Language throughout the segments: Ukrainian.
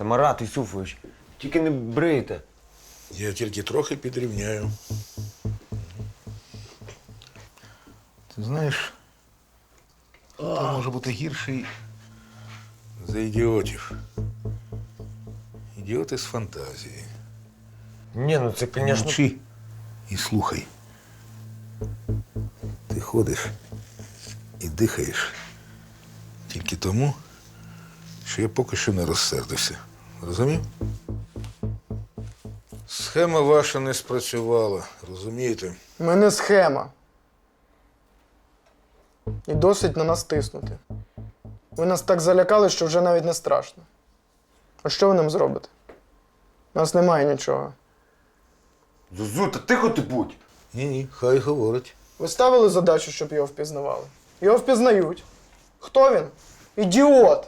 Та Марат Ісуфович, тільки не брийте. Я тільки трохи підрівняю. Ти знаєш, ти може бути гірший за ідіотів. Ідіоти з фантазії. Ні, ну це, звісно. Мовчи і слухай. Ти ходиш і дихаєш тільки тому, що я поки що не розсердився. Розумів? Схема ваша не спрацювала, розумієте? Ми не схема. І досить на нас тиснути. Ви нас так залякали, що вже навіть не страшно. А що ви нам зробите? У нас немає нічого. Зузу, та тихо ти будь. Ні-ні, хай говорить. Ви ставили задачу, щоб його впізнавали. Його впізнають. Хто він? Ідіот!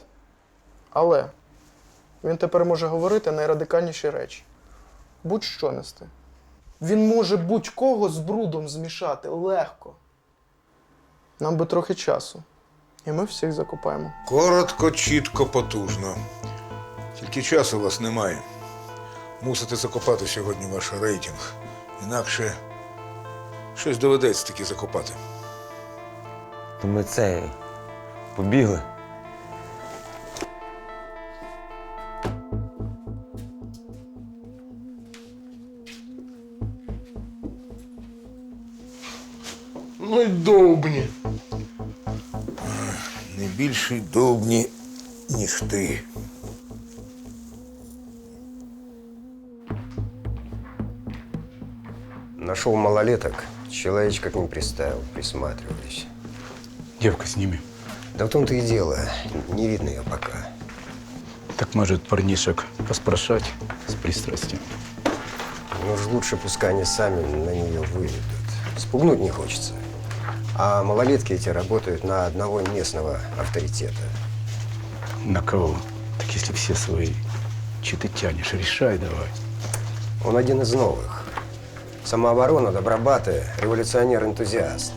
Але він тепер може говорити найрадикальніші речі. Будь-що нести. Він може будь-кого з брудом змішати легко. Нам би трохи часу. І ми всіх закопаємо. Коротко, чітко, потужно. Тільки часу у вас немає. Мусите закопати сьогодні ваш рейтинг. Інакше щось доведеться таки закопати. То ми це. Побігли. Ну й довбні. Не більші довбні, ніж ти. Нашел малолеток, человечка к ним приставил, присматривались. Девка с ними. Да в том-то и дело, не видно ее пока. Так может парнишек поспрашать с пристрастием. Но уж лучше пускай они сами на нее выведут. Спугнуть не хочется. А малолетки эти работают на одного местного авторитета. На кого? Так если все свои, че ты тянешь? Решай давай. Он один из новых. Самооборона, добробаты, революционер-энтузиаст.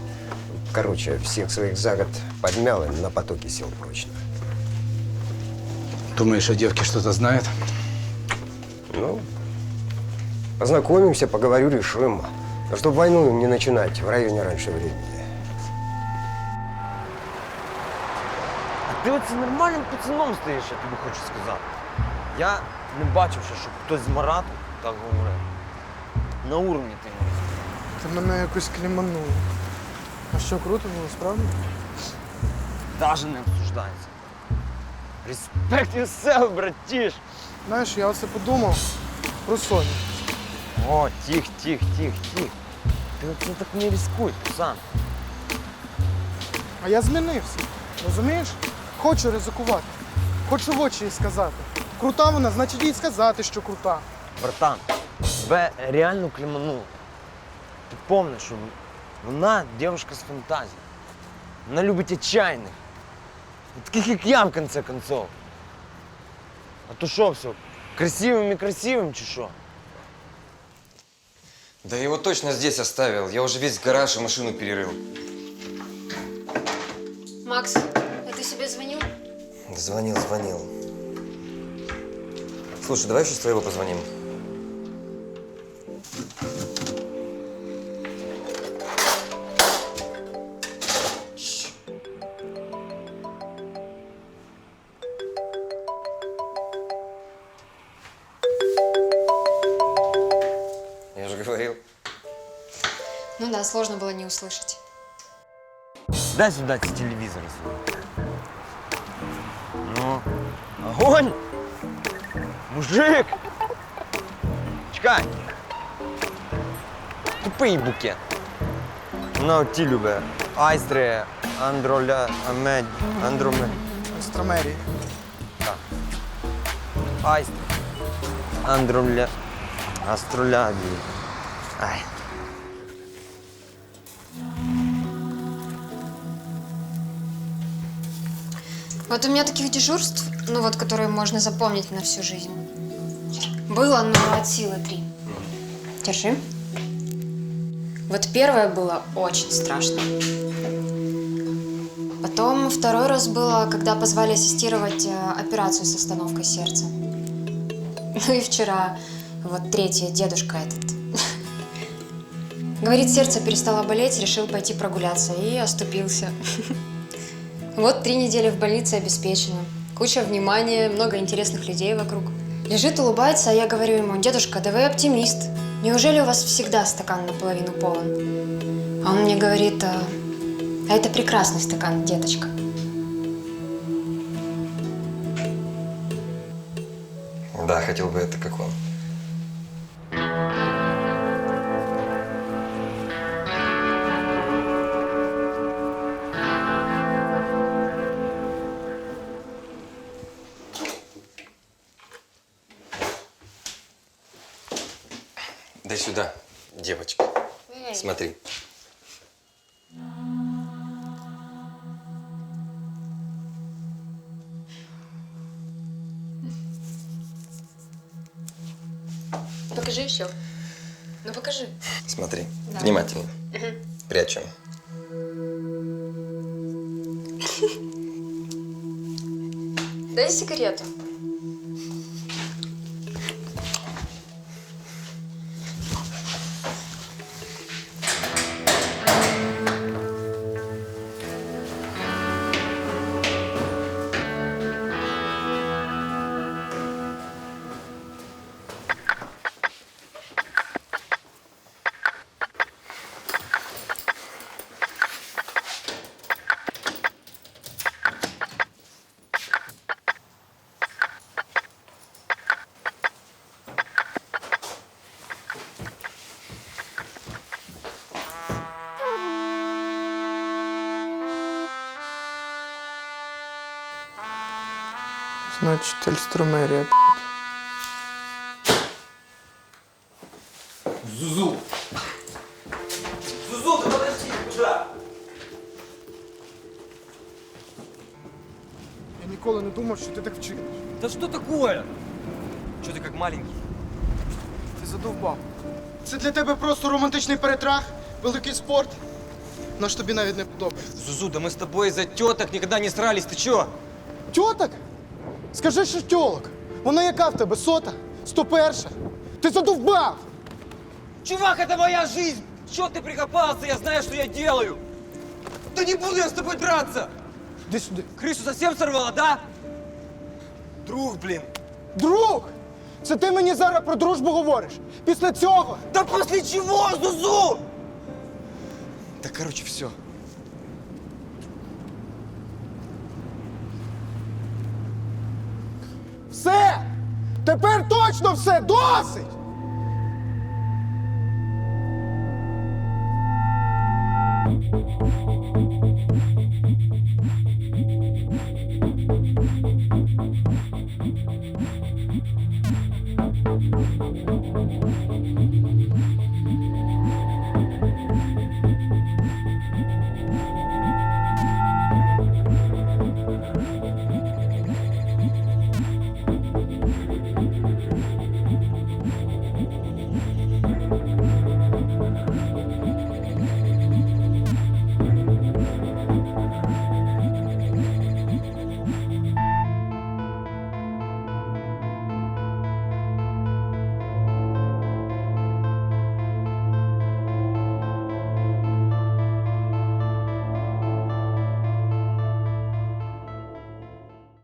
Короче, всех своих за год подмял и на потоке сел прочно. Думаешь, о девке что-то знает? Ну, познакомимся, поговорю, решим. Но чтобы войну не начинать в районе раньше времени. Ти оце нормальним пацаном стоїш, я тобі хочу сказати. Я не бачив ще, щоб хтось з Марату так говорив. На уровні ти мій. Ти мене якось клімануло. А що круто було, справді? Даже не обсуждається. Респект yourself, братіш. Знаєш, я оце подумав про Соню. О, тих, тих, тих, тих. Ти оце так не рискуй, пацан. А я змінився. Розумієш? Хочу ризикувати. Хочу в очі їй сказати. Крута вона, значить їй сказати, що крута. Братан, тебе реально клімануло. Ти помниш, що вона дівчинка з фантазії. Вона любить отчаянних. Таких, як я, в конце концов. А то що все, красивим і красивим чи що? Да я его точно здесь оставил. Я уже весь гараж и машину перерыл. Макс, Звонил, звонил. Слушай, давай еще с твоего позвоним. Я же говорил. Ну да, сложно было не услышать. Дай сюди ці телевізори свої. Ну, Огонь! Мужик! Чекай! Тупий букет. Вона оті любить. Айстри, андроля, амедь, андроме. Астромерії. Айстри. Андроля. Астролябії. Ай. Вот у меня таких дежурств, ну вот, которые можно запомнить на всю жизнь, было, ну, от силы три. Держи. Вот первое было очень страшно. Потом второй раз было, когда позвали ассистировать э, операцию с остановкой сердца. Ну и вчера, вот третье, дедушка этот. Говорит, сердце перестало болеть, решил пойти прогуляться и оступился. Вот три недели в больнице обеспечено. Куча внимания, много интересных людей вокруг. Лежит, улыбается, а я говорю ему, дедушка, да вы оптимист. Неужели у вас всегда стакан наполовину полон? А он мне говорит, а, а это прекрасный стакан, деточка. Да, хотел бы это как он. Сюда, девочка. Смотри. Покажи еще. Ну покажи. Смотри. Да. Внимательно. Прячем. Дай сигарету. Значить, ельстромерія. Зузу! Зузу, ты подожди, куда? Я ніколи не думав, що ти так вчиниш. Да что такое? Что ты как маленький? Ти задовбав. Це для тебе просто романтичний перетрах, великий спорт. Наш тобі навіть не подобається. Зузу, да мы с тобой из-за теток никогда не срались. Ты чё? Тьоток? Скажи, що тьолок. Вона яка в тебе? Сота? Сто перша? Ти задовбав! Чувак, это моя жизнь! Чё ты прикопался? Я знаю, что я делаю! Да не буду я с тобой драться! Іди сюди. Крысу совсем сорвала, да? Друг, блин! Друг! Це ти мені зараз про дружбу говориш. Після цього. Да после чего, Зузу? Да, короче, все. Все! Тепер точно все! Досить!